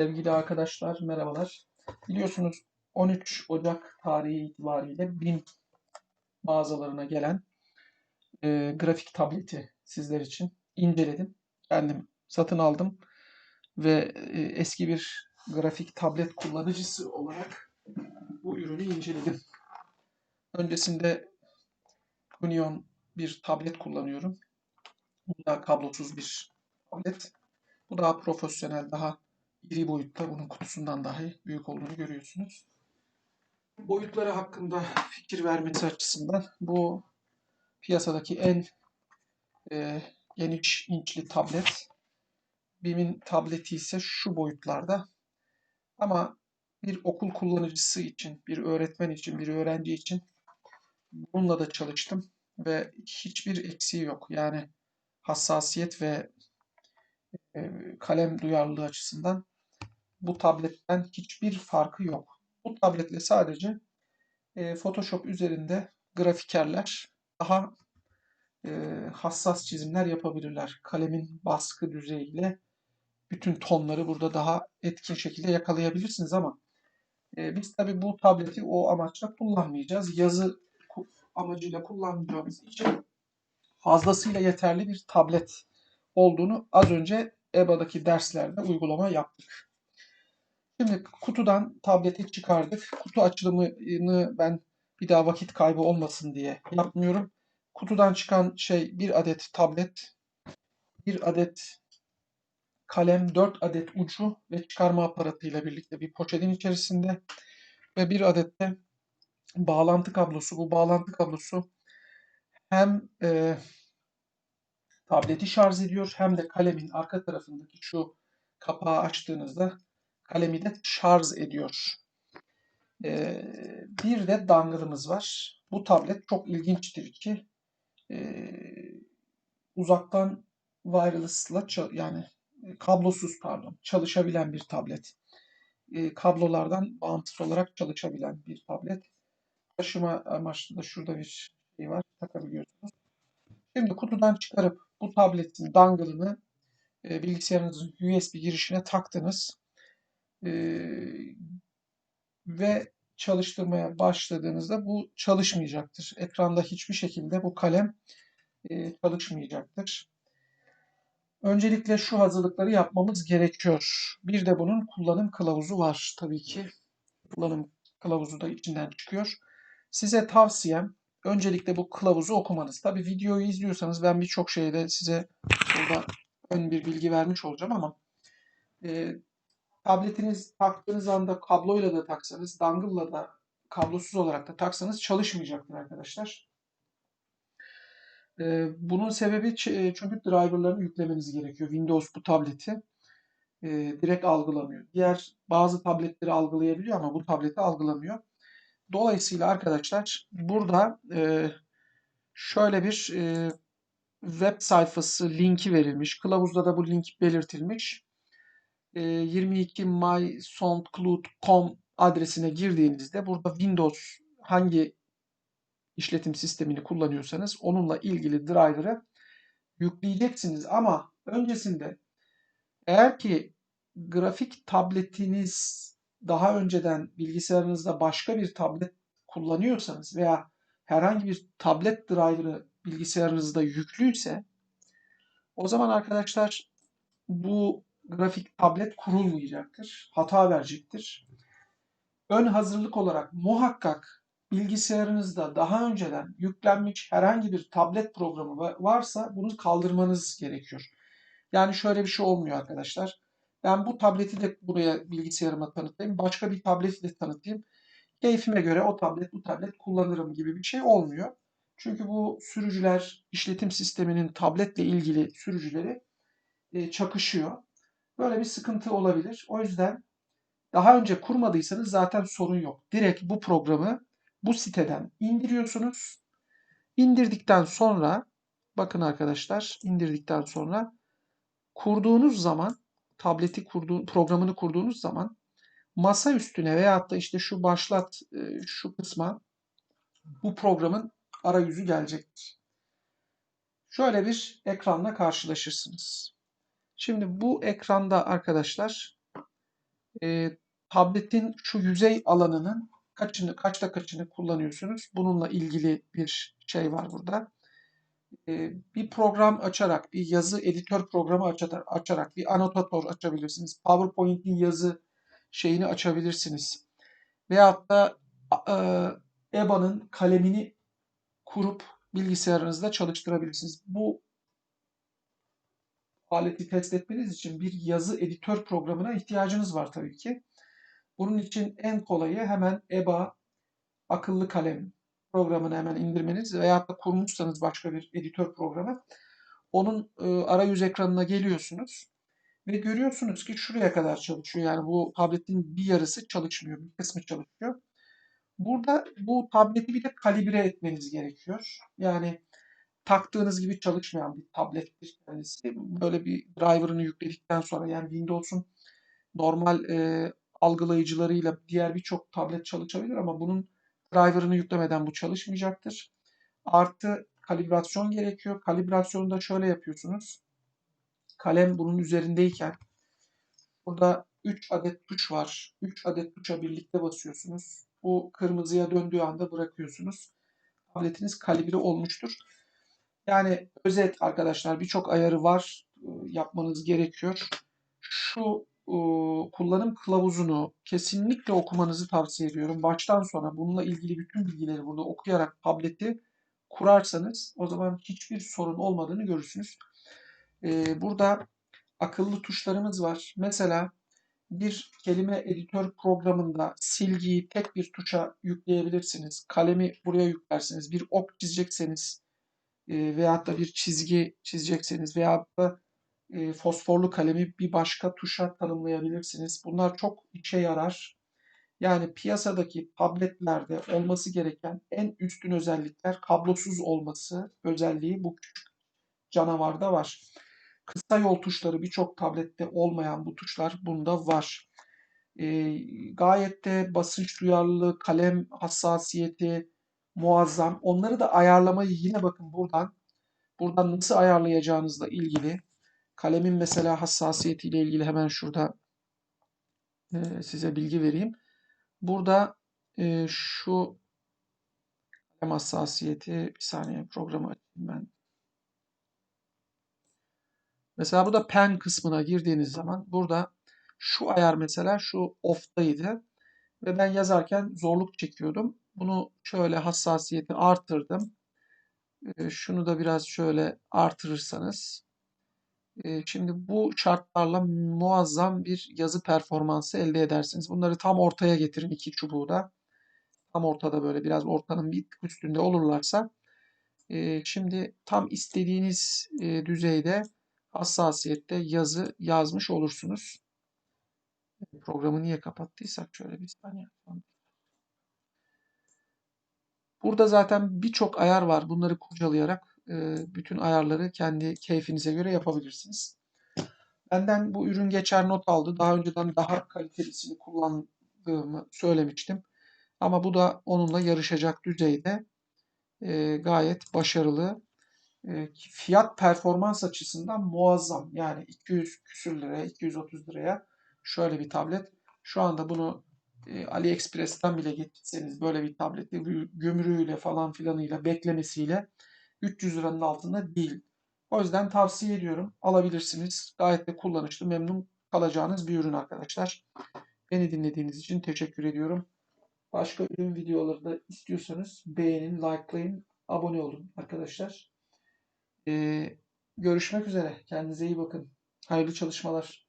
Sevgili arkadaşlar, merhabalar. Biliyorsunuz 13 Ocak tarihi itibariyle BİM mağazalarına gelen e, grafik tableti sizler için inceledim. Kendim satın aldım ve e, eski bir grafik tablet kullanıcısı olarak bu ürünü inceledim. Öncesinde Union bir tablet kullanıyorum. Bu da kablosuz bir tablet. Bu daha profesyonel, daha iri boyutta. Bunun kutusundan dahi büyük olduğunu görüyorsunuz. Boyutları hakkında fikir vermesi açısından bu piyasadaki en e, geniş inçli tablet. BİM'in tableti ise şu boyutlarda. Ama bir okul kullanıcısı için, bir öğretmen için, bir öğrenci için bununla da çalıştım ve hiçbir eksiği yok. Yani hassasiyet ve kalem duyarlılığı açısından bu tabletten hiçbir farkı yok. Bu tabletle sadece e, Photoshop üzerinde grafikerler daha e, hassas çizimler yapabilirler. Kalemin baskı düzeyiyle bütün tonları burada daha etkin şekilde yakalayabilirsiniz ama biz tabi bu tableti o amaçla kullanmayacağız. Yazı amacıyla kullanacağımız için fazlasıyla yeterli bir tablet olduğunu az önce EBA'daki derslerde uygulama yaptık. Şimdi kutudan tableti çıkardık. Kutu açılımını ben bir daha vakit kaybı olmasın diye yapmıyorum. Kutudan çıkan şey bir adet tablet, bir adet kalem, dört adet ucu ve çıkarma aparatıyla birlikte bir poşetin içerisinde ve bir adet de bağlantı kablosu. Bu bağlantı kablosu hem e, tableti şarj ediyor hem de kalemin arka tarafındaki şu kapağı açtığınızda kalemi de şarj ediyor. Ee, bir de dangle'ımız var. Bu tablet çok ilginçtir ki e, uzaktan wireless'la yani kablosuz pardon çalışabilen bir tablet. E, kablolardan bağımsız olarak çalışabilen bir tablet. Taşıma amaçlı da şurada bir şey var takabiliyorsunuz. Şimdi kutudan çıkarıp bu tabletin dangle'ını e, bilgisayarınızın USB girişine taktınız. E, ve çalıştırmaya başladığınızda bu çalışmayacaktır. Ekranda hiçbir şekilde bu kalem e, çalışmayacaktır. Öncelikle şu hazırlıkları yapmamız gerekiyor. Bir de bunun kullanım kılavuzu var tabii ki. Kullanım kılavuzu da içinden çıkıyor. Size tavsiyem öncelikle bu kılavuzu okumanız. Tabi videoyu izliyorsanız ben birçok şeyde size burada ön bir bilgi vermiş olacağım ama e, tabletiniz taktığınız anda kabloyla da taksanız, dongle'la da kablosuz olarak da taksanız çalışmayacaktır arkadaşlar. E, bunun sebebi çünkü driverlarını yüklemeniz gerekiyor. Windows bu tableti e, direkt algılamıyor. Diğer bazı tabletleri algılayabiliyor ama bu tableti algılamıyor. Dolayısıyla arkadaşlar burada e, şöyle bir e, web sayfası linki verilmiş. Kılavuzda da bu link belirtilmiş. E, 22 mysoundcloud.com adresine girdiğinizde burada Windows hangi işletim sistemini kullanıyorsanız onunla ilgili driver'ı yükleyeceksiniz. Ama öncesinde eğer ki grafik tabletiniz daha önceden bilgisayarınızda başka bir tablet kullanıyorsanız veya herhangi bir tablet driver'ı bilgisayarınızda yüklüyse o zaman arkadaşlar bu grafik tablet kurulmayacaktır. Hata verecektir. Ön hazırlık olarak muhakkak bilgisayarınızda daha önceden yüklenmiş herhangi bir tablet programı varsa bunu kaldırmanız gerekiyor. Yani şöyle bir şey olmuyor arkadaşlar. Ben bu tableti de buraya bilgisayarıma tanıtayım. Başka bir tableti de tanıtayım. Keyfime göre o tablet bu tablet kullanırım gibi bir şey olmuyor. Çünkü bu sürücüler işletim sisteminin tabletle ilgili sürücüleri e, çakışıyor. Böyle bir sıkıntı olabilir. O yüzden daha önce kurmadıysanız zaten sorun yok. Direkt bu programı bu siteden indiriyorsunuz. İndirdikten sonra bakın arkadaşlar indirdikten sonra kurduğunuz zaman tableti kurduğun programını kurduğunuz zaman masa üstüne veyahut da işte şu başlat e, şu kısma bu programın arayüzü gelecektir. Şöyle bir ekranla karşılaşırsınız. Şimdi bu ekranda arkadaşlar e, tabletin şu yüzey alanının kaçını, kaçta kaçını kullanıyorsunuz? Bununla ilgili bir şey var burada. E, bir program açarak, bir yazı editör programı açarak, bir anotator açabilirsiniz. PowerPoint'in yazı şeyini açabilirsiniz. Veyahut da e, EBA'nın kalemini kurup bilgisayarınızda çalıştırabilirsiniz. Bu aleti test etmeniz için bir yazı editör programına ihtiyacınız var tabii ki. Bunun için en kolayı hemen EBA akıllı kalem programını hemen indirmeniz veya da kurmuşsanız başka bir editör programı onun e, arayüz ekranına geliyorsunuz ve görüyorsunuz ki şuraya kadar çalışıyor. Yani bu tabletin bir yarısı çalışmıyor, bir kısmı çalışıyor. Burada bu tableti bir de kalibre etmeniz gerekiyor. Yani taktığınız gibi çalışmayan bir tablettir kendisi. Böyle bir driver'ını yükledikten sonra yani Windows'un normal e, algılayıcılarıyla diğer birçok tablet çalışabilir ama bunun driver'ını yüklemeden bu çalışmayacaktır. Artı kalibrasyon gerekiyor. Kalibrasyonu da şöyle yapıyorsunuz. Kalem bunun üzerindeyken burada 3 adet tuş var. 3 adet tuşa birlikte basıyorsunuz. Bu kırmızıya döndüğü anda bırakıyorsunuz. Tabletiniz kalibre olmuştur. Yani özet arkadaşlar birçok ayarı var. Yapmanız gerekiyor. Şu kullanım kılavuzunu kesinlikle okumanızı tavsiye ediyorum. Baştan sona bununla ilgili bütün bilgileri burada okuyarak tableti kurarsanız o zaman hiçbir sorun olmadığını görürsünüz. Burada akıllı tuşlarımız var. Mesela bir kelime editör programında silgiyi tek bir tuşa yükleyebilirsiniz. Kalemi buraya yüklersiniz. Bir ok çizecekseniz e, veyahut da bir çizgi çizecekseniz veyahut da e, fosforlu kalemi bir başka tuşa tanımlayabilirsiniz. Bunlar çok işe yarar. Yani piyasadaki tabletlerde olması gereken en üstün özellikler kablosuz olması özelliği bu küçük canavarda var. Kısa yol tuşları birçok tablette olmayan bu tuşlar bunda var. E, gayet de basınç duyarlılığı, kalem hassasiyeti muazzam. Onları da ayarlamayı yine bakın buradan buradan nasıl ayarlayacağınızla ilgili kalemin mesela hassasiyetiyle ilgili hemen şurada e, size bilgi vereyim. Burada e, şu kalem hassasiyeti bir saniye programı açayım ben. Mesela burada pen kısmına girdiğiniz zaman burada şu ayar mesela şu off'taydı ve ben yazarken zorluk çekiyordum. Bunu şöyle hassasiyeti artırdım. Şunu da biraz şöyle artırırsanız. Şimdi bu şartlarla muazzam bir yazı performansı elde edersiniz. Bunları tam ortaya getirin iki çubuğu da. Tam ortada böyle biraz ortanın bir üstünde olurlarsa. Şimdi tam istediğiniz düzeyde hassasiyette yazı yazmış olursunuz. Programı niye kapattıysak şöyle bir saniye. Burada zaten birçok ayar var. Bunları kurcalayarak bütün ayarları kendi keyfinize göre yapabilirsiniz. Benden bu ürün geçer not aldı. Daha önceden daha kalitelisini kullandığımı söylemiştim. Ama bu da onunla yarışacak düzeyde gayet başarılı fiyat performans açısından muazzam. Yani 200 küsür liraya, 230 liraya şöyle bir tablet. Şu anda bunu AliExpress'ten bile getirseniz böyle bir tableti gömürüyle falan filanıyla beklemesiyle 300 liranın altında değil. O yüzden tavsiye ediyorum. Alabilirsiniz. Gayet de kullanışlı, memnun kalacağınız bir ürün arkadaşlar. Beni dinlediğiniz için teşekkür ediyorum. Başka ürün videoları da istiyorsanız beğenin, likelayın, abone olun arkadaşlar. Ee, görüşmek üzere. Kendinize iyi bakın. Hayırlı çalışmalar.